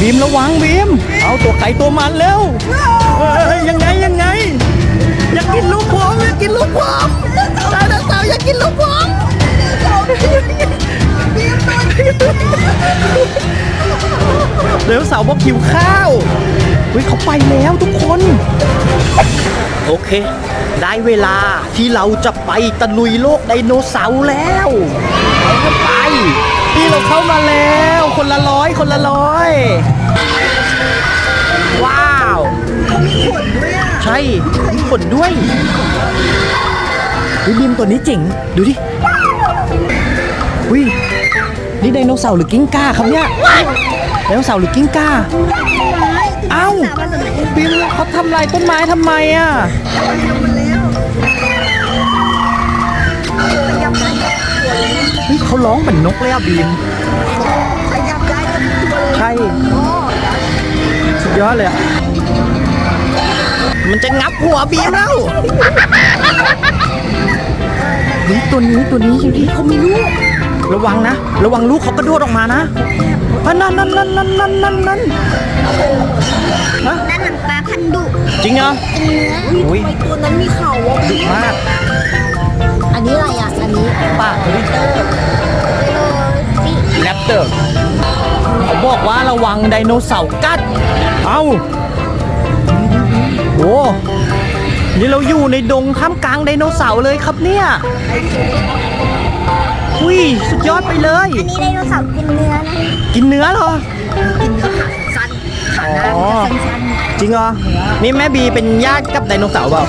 บีมระวังบีม เอาตัวไก่ตัวมันเร็วเอ้ยยังไงยังไง อยากกินลูกผมอยากกินลูกผมไดโนเสาร์อยากกินลูกผมเดี๋ยวเสาร์บอกหิวข้าวเฮ้ยเขาไปแล้วทุกคน โอเค ได้เวลาที่เราจะไปตะลุยโลกไดโนเสาร์แล้วเราจะไป ที่เราเข้ามาแล้ว คนละร้อยคนละร้อยว้าวใช่มีขนด้วยวิบิมตัวนี้เจ๋งดูดิวินี่ไดโนเสาร์หรือกิ้งก่าครับเนี่ยไดโนเสาร์หรือกิ้งก่าเอ้าบิมเขาทำลายต้นไม้ทำไมอะเฮ้ยเขาร้องเหมือนนกเลยอะบีมใช่ สุดยอดเลยอะ มันจะงับหัวบีมแล้วเฮ้ยตัวนี้ตัวนี้อยู่ที่เขามีลูก ระวังนะ ระวังลูกเขากระโดดออกมานะอะนั่นนั่นนั่นนั่นนั่นนั่นนั่นฮะด้านหลังปลาพันธุ์ดุจริงเหรอเป็นเนื้ออุ้ยตัวนั้นมีเข่าอะดุมาก อันนี้อะไรอะ อันนี้ปากลิเตอร์สิแรปเตอร์เขาบอกว่า ระวังไดโนเสาร์กัด เอ้าโอ้นี่เราอยู่ในดงท่ามกลางไดโนเสาร์เลยครับเนี่ยอุ้ยสุดยอดไปเลย อันนี้ไดโนเสาร์กินเนื้อนะกินเนื้อเหรอสั้นขาอ๋อสั้นจริงเหรอ นี่แม่บีเป็นญาติกับไดโนเสาร์เปล่า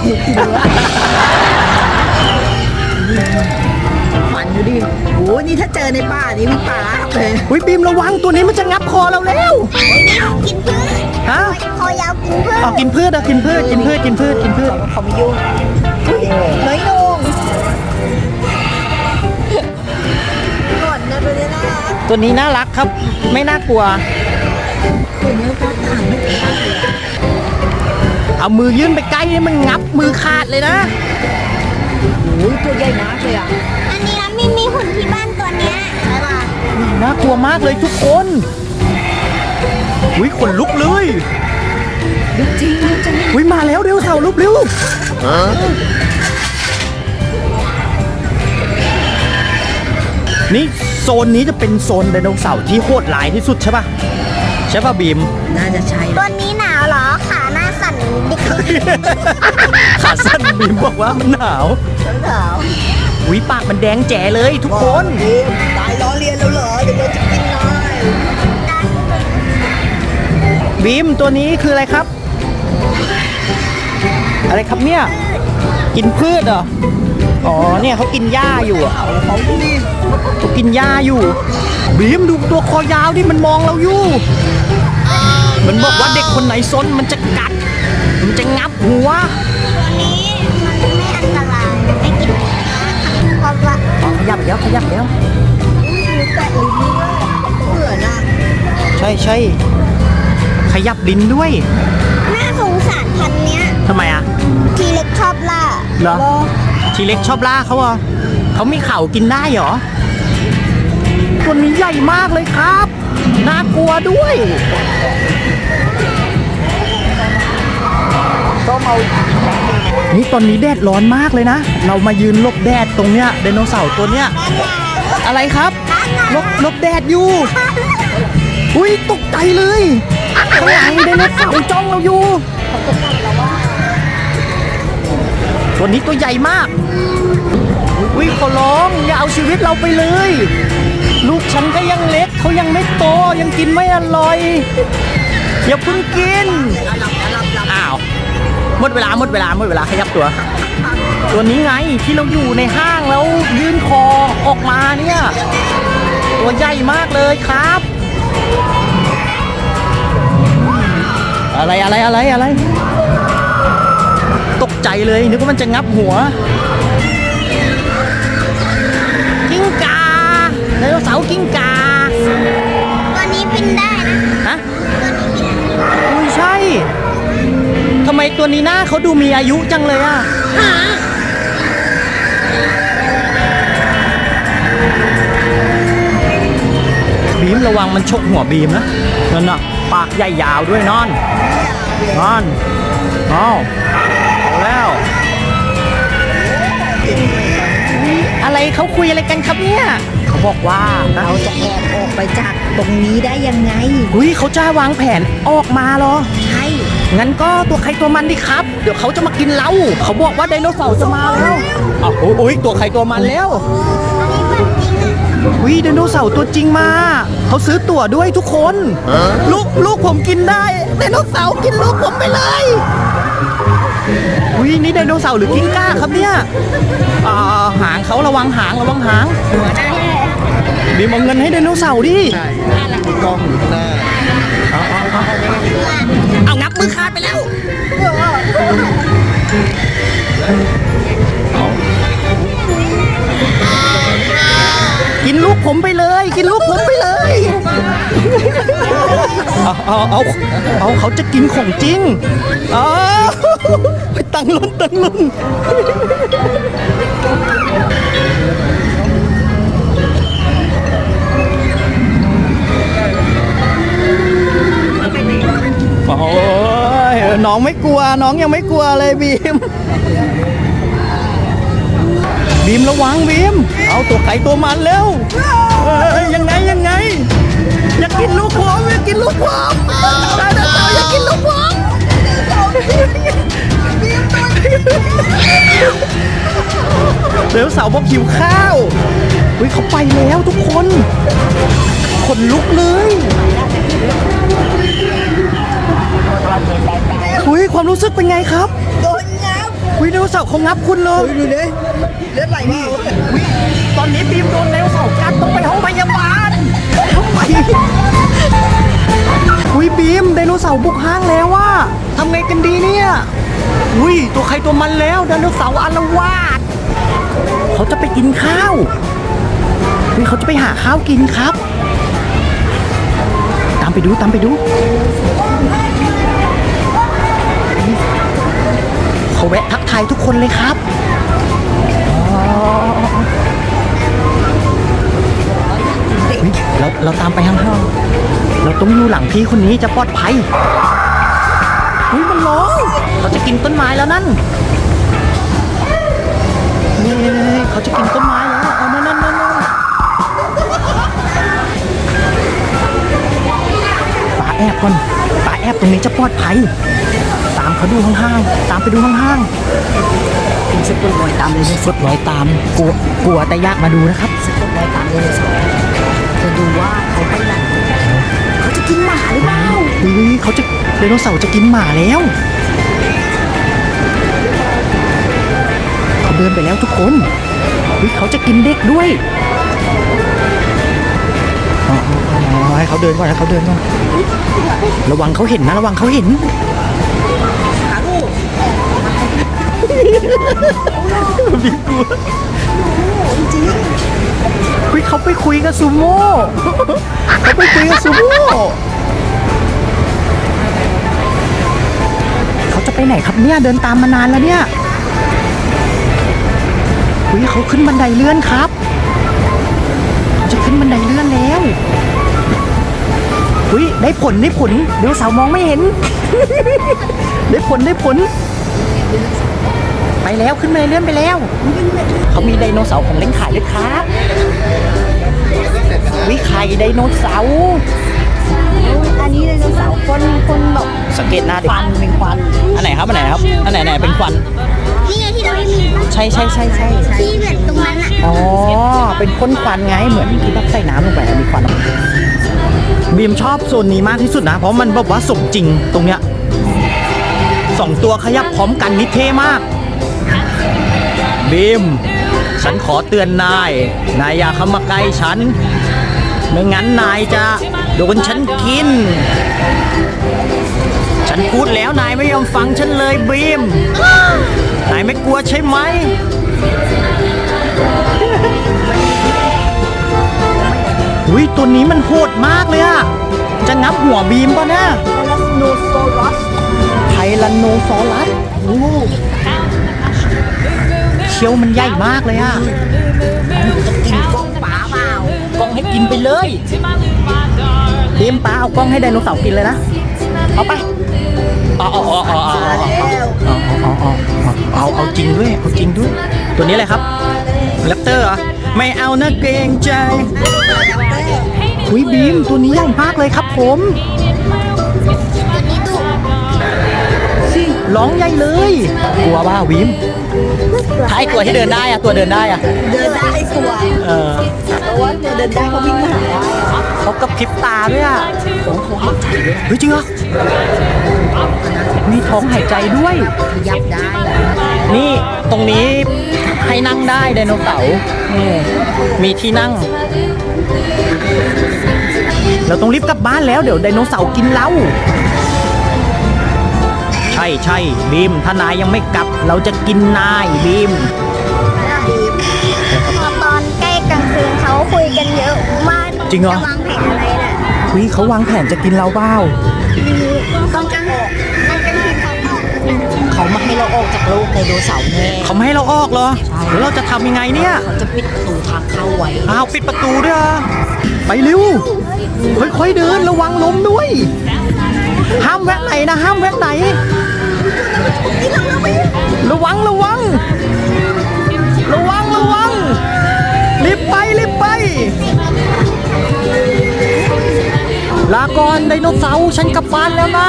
ๆฝันอยู่ดิโอ้นี่ถ้าเจอในป่านี่มีป่าราบเลยอุ้ยบีมระวังตัวนี้มันจะงับคอเราแล้วกินพืชฮะคอยาวกินพืชอ๋อกินพืชอะกินพืชกินพืชกินพืชกินพืชเขาไม่ยุ่งน้อยโหนงก่อนนะตัวนี้นะตัวนี้น่ารักครับ ไม่น่ากลัวตัวนี้ก็ต่างไม่ต่างเอามือยื่นไปใกล้นี่มันงับมือขาดเลยนะโอ้ยตัวใหญ่มากเลยอะอันนี้นะ น่ากลัวมากเลยทุกคนอุ้ยขนลุกเลยจริงจริงอุ้ยมาแล้วเร็วเสาลุกเร็วนี่โซนนี้จะเป็นโซนไดโนเสาร์ที่โหดร้ายที่สุดใช่ปะใช่ปะบีม น่าจะใช่ตัวนี้หนาวเหรอ ขาหน้าสั่นดิกขาสั้นบีมบอกว่ามันหนาวหนาว อุ้ยปากมันแดงแจ๋เลยทุกคน ตายล้อเลียนแล้วเหรอเดี๋ยวเราจะกินนายบีมตัวนี้คืออะไรครับ อะไรครับเนี่ย กินพืชเหรอ อ๋อเนี่ยเขากินหญ้าอยู่อะเขาดิเขากินหญ้าอยู่ บีมดูตัวคอยาวที่มันมองเราอยู่ มันบอกว่าเด็กคนไหนซนมันจะกัด มันจะงับหัว ขยับแล้วขยับแล้วมีแตะลิ้นด้วยเบื่อนะใช่ใช่ขยับลิ้นด้วย น่าสงสารพันธุ์เนี้ยทำไมอะ ทีเล็กชอบล่าเหรอ ทีเล็กชอบล่าเขาเหรอะเขามีเข่ากินได้เหรอตัวนี้ใหญ่มากเลยครับ น่ากลัวด้วยก็เมา นี่ตอนนี้แดดร้อนมากเลยนะ เรามายืนลบแดดตรงเนี้ยไดโนเสาร์ตัวเนี้ย อะไรครับลบลบแดดอยู่ อุ้ยตกใจเลยข้างหลังไดโนเสาร์จ้องเราอยู่ตัวนี้ตัวใหญ่มาก อุ้ยขอร้อง อย่าเอาชีวิตเราไปเลย ลูกฉันก็ยังเล็กเขายังไม่โตยังกินไม่อร่อย อย่าเพิ่งกิน หมดเวลาหมดเวลาหมดเวลาขยับตัว ตัวนี้ไงที่เราอยู่ในห้างแล้วยื่นคอออกมาเนี่ยตัวใหญ่มากเลยครับ อะไรอะไรอะไรอะไร ตกใจเลยนึกว่ามันจะงับหัวกิ้งกาไดโนเสาร์กิ้งกา ไมตัวนี้หน้าเขาดูมีอายุจังเลยอะบีมระวังมันฉกหัวบีมนะนั่นน่ะ ปากใหญ่ยาวด้วยนอน นอนเอาเอาแล้ว อะไรเขาคุยอะไรกันครับเนี่ย เขาบอกว่าเราจะแอบออกไปจากตรงนี้ได้ยังไง อุ้ยเขาจะวางแผนออกมาเหรอ ใช่ งั้นก็ตัวใครตัวมันดิครับ เดี๋ยวเขาจะมากินเราเขาบอกว่าไดโนเสาร์จะมาแล้วอ้าวโอ้ยตัวใครตัวมันแล้ววิไดโนเสาร์ตัวจริงมา เขาซื้อตั๋วด้วยทุกคน ลูกลูกผมกินได้ไดโนเสาร์กินลูกผมไปเลยวินี่ไดโนเสาร์หรือกิ้งก้าครับเนี่ยอ่าหางเขาระวังหางระวังหางบีมเอาเงินให้ไดโนเสาร์ดิใช่กล้องอยู่ข้างหน้า เอางับมือขาดไปแล้วกินลูกผมไปเลย กินลูกผมไปเลย เอาเอาเอาเอาเขาจะกินของจริงอ๋อไปตังลุนตังลุน น้องยังไม่กลัวเลยบีม บีมระวังบีม เอาตัวไก่ตัวมันเร็วยังไงยังไง อยากกินลูกผมอยากกินลูกผมได้ได้ได้อยากกินลูกผมเดี๋ยวสาร์บอกหิวข้าวเฮ้ยเขาไปแล้วทุกคนขนลุกเลย อุ้ยความรู้สึกเป็นไงครับโดนงับอุ้ยไดโนเสาร์เขางับคุณเลยดูดิเลือดไหลมากตอนนี้บีมโดนไดโนเสาร์กัดต้องไปห้องพยาบาลทำไมอุ้ยบีมไดโนเสาร์บุกห้างแล้วว่าทำไงกันดีเนี่ยอุ้ยตัวใครตัวมันแล้วไดโนเสาร์อารวาสเขาจะไปกินข้าวนี่เขาจะไปหาข้าวกินครับตามไปดูตามไปดูเขาแวะทักทายทุกคนเลยครับเราเราตามไปห่างๆเราต้องอยู่หลังพี่คนนี้จะปลอดภัยเฮ้ยมันร้องเราจะกินต้นไม้แล้วนั่น ปลอดภัย ตามเขาดูห่างๆตามไปดูห่างๆเป็นสกุลรอยตามเลยกดรอยตามกลัวกลัวแต่ยากมาดูนะครับสกุลรอยตามเลยจะดูว่าเขาไปไหนเขาจะกินหมาหรือเปล่าเฮ้ยเขาจะไดโนเสาร์จะกินหมาแล้วเขาเดินไปแล้วทุกคนเฮ้ยเขาจะกินเด็กด้วย ให้เขาเดินก่อนให้เขาเดินก่อนระวังเขาเห็นนะระวังเขาเห็นหาลูกบีกลัวจริงเฮ้ยเขาไปคุยกับซูโม่เขาไปคุยกับซูโม่เขาจะไปไหนครับเนี่ยเดินตามมานานแล้วเนี่ยเฮ้ยเขาขึ้นบันไดเลื่อนครับ เฮ้ยได้ผลได้ผลเดี๋ยวสาวมองไม่เห็น ได้ผลได้ผล ไปแล้วขึ้นบันไดเลื่อนไปแล้ว เขามีไดโนเสาร์ของเล่นขายด้วยครับวิไข่ไดโนเสาร์อันนี้ไดโนเสาร์คนคนแบบสังเกตหน้าดิฟันเป็นควันอันไหนครับอันไหนครับอันไหนไหนเป็นควันนี่ไงที่เราไม่มีใช่ใช่ใช่ใช่ที่เหมือนตรงนั้นอะอ๋อเป็นพ่นควันไงเหมือนที่แบบใส่น้ำลงไปแล้วมีควันออกมา บีมชอบโซนนี้มากที่สุดนะ เพราะมันแบบว่าสมจริงตรงเนี้ยสองตัวขยับพร้อมกันนี่เท่มาก บีม ฉันขอเตือนนาย นายอย่าเข้ามาใกล้ฉัน ไม่งั้นนายจะโดนฉันกิน ฉันพูดแล้วนายไม่ยอมฟังฉันเลยบีม นายไม่กลัวใช่ไหม อุ้ยตัวนี้มันโหดมากเลยอะจะงับหัวบีมป่ะนะโนโซรัสไทแรนโนซอรัสโอ้เชียวมันใหญ่มากเลยอะกินกล้องป๋าเปล่ากล้องให้กินไปเลย to my little my darling. บีมป้าเอากล้องให้ไดโนเสาร์กินเลยนะ เอาไปเอาเอาเอาเอาเอาเอาเอาเอาเอาเอาจริงด้วยเอาจริงด้วย ตัวนี้อะไรครับแรปเตอร์เหรอ ไม่เอานะเกรงใจหุยบีมตัวนี้ใหญ่มากเลยครับผมตัวนี้ดุร้องใหญ่เลย กลัวว่าบีมถ้าไอ้ตัวที่เดินได้อะตัวเดินได้อะเดินได้กลัวเออเพราะว่าตัวเดินได้เขาวิ่งมาหาได้อะเขากระพริบตาด้วยอะของเขาหายใจด้วยเฮ้ยจริงเหรอมีท้องหายใจด้วยขยับได้อะนี่ตรงนี้ ให้นั่งได้ไดโนเสาร์นี่มีที่นั่ง เราต้องรีบกลับบ้านแล้วเดี๋ยวไดโนเสาร์กินเราใช่ใช่บีมถ้านายยังไม่กลับ เราจะกินนายบีมพอตอนใกล้กลางคืนเขาคุยกันเยอะมากจริงเหรอจะวางแผนอะไรน่ะวิเขาวางแผนจะกินเราเปล่า ตอนกลางตอนกลางคืนเขาออก เขามาให้เราออกจากโลกไดโนเสาร์แน่ เขาไม่ให้เราออกเหรอแล้วเราจะทำยังไงเนี่ยเขาจะปิดประตูทางเข้าไว้อ้าวปิดประตูด้วยเหรอไปเร็วค่อยๆเดินระวังล้มด้วย ห้ามแวะไหนนะห้ามแวะไหน ระวังระวัง ระวังระวังรีบไปรีบไป ลาก่อนไดโนเสาร์ฉันกลับบ้านแล้วนะ